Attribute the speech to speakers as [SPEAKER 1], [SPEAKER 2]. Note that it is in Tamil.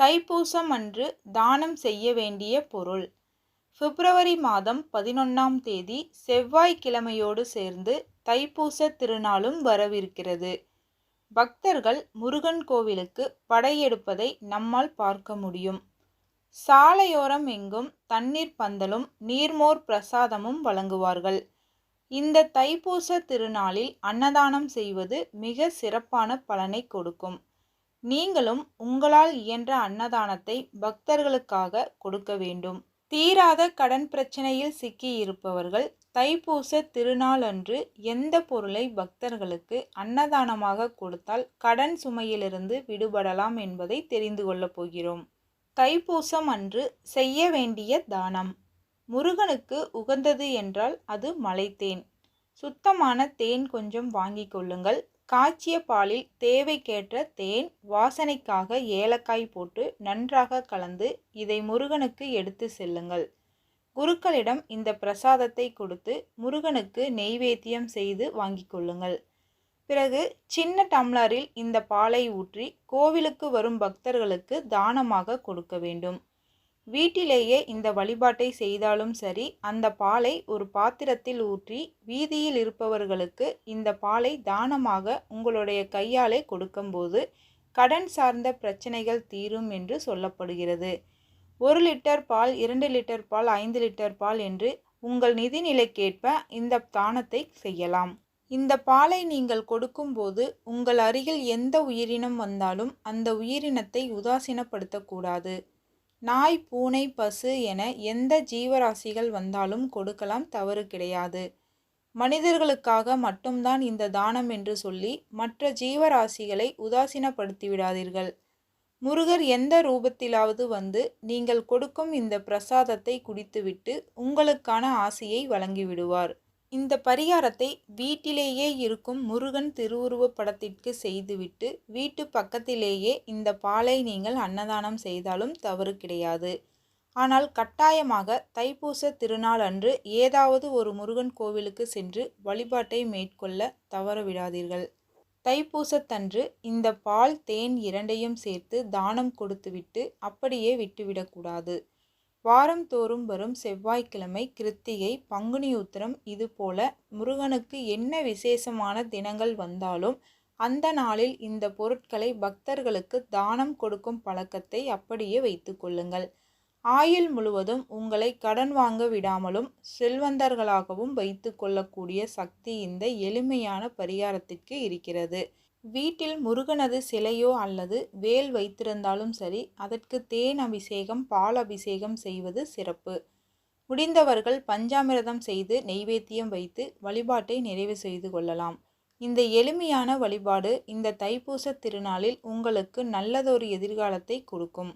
[SPEAKER 1] தைப்பூசம் அன்று தானம் செய்ய வேண்டிய பொருள். பிப்ரவரி மாதம் பதினொன்றாம் தேதி செவ்வாய்க்கிழமையோடு சேர்ந்து தைப்பூச திருநாளும் வரவிருக்கிறது. பக்தர்கள் முருகன் கோவிலுக்கு படையெடுப்பதை நம்மால் பார்க்க முடியும். சாலையோரம் எங்கும் தண்ணீர் பந்தலும் நீர்மோர் பிரசாதமும் வழங்குவார்கள். இந்த தைப்பூச திருநாளில் அன்னதானம் செய்வது மிக சிறப்பான பலனை கொடுக்கும். நீங்களும் உங்களால் இயன்ற அன்னதானத்தை பக்தர்களுக்காக கொடுக்க வேண்டும். தீராத கடன் பிரச்சனையில் சிக்கி இருப்பவர்கள் தைப்பூச திருநாள் அன்று எந்த பொருளை பக்தர்களுக்கு அன்னதானமாக கொடுத்தால் கடன் சுமையிலிருந்து விடுபடலாம் என்பதை தெரிந்து கொள்ளப் போகிறோம். தைப்பூசம் அன்று செய்ய வேண்டிய தானம். முருகனுக்கு உகந்தது என்றால் அது மலைத்தேன். சுத்தமான தேன் கொஞ்சம் வாங்கிக் கொள்ளுங்கள். காய்ச்சிய பாலில் தேவைக்கேற்ற தேன் வாசனைக்காக ஏலக்காய் போட்டு நன்றாக கலந்து இதை முருகனுக்கு எடுத்து செல்லுங்கள். குருக்களிடம் இந்த பிரசாதத்தை கொடுத்து முருகனுக்கு நெய்வேத்தியம் செய்து வாங்கிக் கொள்ளுங்கள். பிறகு சின்ன டம்ளரில் இந்த பாலை ஊற்றி கோவிலுக்கு வரும் பக்தர்களுக்கு தானமாக கொடுக்க வேண்டும். வீட்டிலேயே இந்த வழிபாட்டை செய்தாலும் சரி அந்த பாலை ஒரு பாத்திரத்தில் ஊற்றி வீதியில் இருப்பவர்களுக்கு இந்த பாலை தானமாக உங்களுடைய கையாலே கொடுக்கும்போது கடன் சார்ந்த பிரச்சனைகள் தீரும் என்று சொல்லப்படுகிறது. ஒரு லிட்டர் பால் இரண்டு லிட்டர் பால் ஐந்து லிட்டர் பால் என்று உங்கள் நிதிநிலைக்கேற்ப இந்த தானத்தை செய்யலாம். இந்த பாலை நீங்கள் கொடுக்கும்போது உங்கள் அருகில் எந்த உயிரினம் வந்தாலும் அந்த உயிரினத்தை உதாசீனப்படுத்தக்கூடாது. நாய் பூனை பசு என எந்த ஜீவராசிகள் வந்தாலும் கொடுக்கலாம் தவறு கிடையாது. மனிதர்களுக்காக மட்டும்தான் இந்த தானம் என்று சொல்லி மற்ற ஜீவராசிகளை உதாசீனப்படுத்தி விடாதீர்கள் முருகர் எந்த ரூபத்திலாவது வந்து நீங்கள் கொடுக்கும் இந்த பிரசாதத்தை குடித்துவிட்டு உங்களுக்கான ஆசையை வழங்கிவிடுவார். இந்த பரிகாரத்தை வீட்டிலேயே இருக்கும் முருகன் திருவுருவப் படத்திற்கு செய்துவிட்டு வீட்டு பக்கத்திலேயே இந்த பாலை நீங்கள் அன்னதானம் செய்தாலும் தவறு கிடையாது. ஆனால் கட்டாயமாக தைப்பூச திருநாள் அன்று ஏதாவது ஒரு முருகன் கோவிலுக்கு சென்று வழிபாட்டை மேற்கொள்ள தவறவிடாதீர்கள். தைப்பூசத்தன்று இந்த பால் தேன் இரண்டையும் சேர்த்து தானம் கொடுத்துவிட்டு அப்படியே விட்டுவிடக்கூடாது. வாரந்தோறும் வரும் செவ்வாய்க்கிழமை கிருத்திகை பங்குனி உத்திரம் இதுபோல முருகனுக்கு என்ன விசேஷமான தினங்கள் வந்தாலும் அந்த நாளில் இந்த பொருட்களை பக்தர்களுக்கு தானம் கொடுக்கும் பழக்கத்தை அப்படியே வைத்து கொள்ளுங்கள். ஆயுள் முழுவதும் உங்களை கடன் வாங்க விடாமலும் செல்வந்தர்களாகவும் வைத்து கொள்ளக்கூடிய சக்தி இந்த எளிமையான பரிகாரத்திற்கு இருக்கிறது. வீட்டில் முருகனது சிலையோ அல்லது வேல் வைத்திருந்தாலும் சரி அதற்கு தேன் அபிஷேகம் பால் அபிஷேகம் செய்வது சிறப்பு. முடிந்தவர்கள் பஞ்சாமிரதம் செய்து நெய்வேத்தியம் வைத்து வழிபாட்டை நிறைவு செய்து கொள்ளலாம். இந்த எளிமையான வழிபாடு இந்த தைப்பூச திருநாளில் உங்களுக்கு நல்லதொரு எதிர்காலத்தை கொடுக்கும்.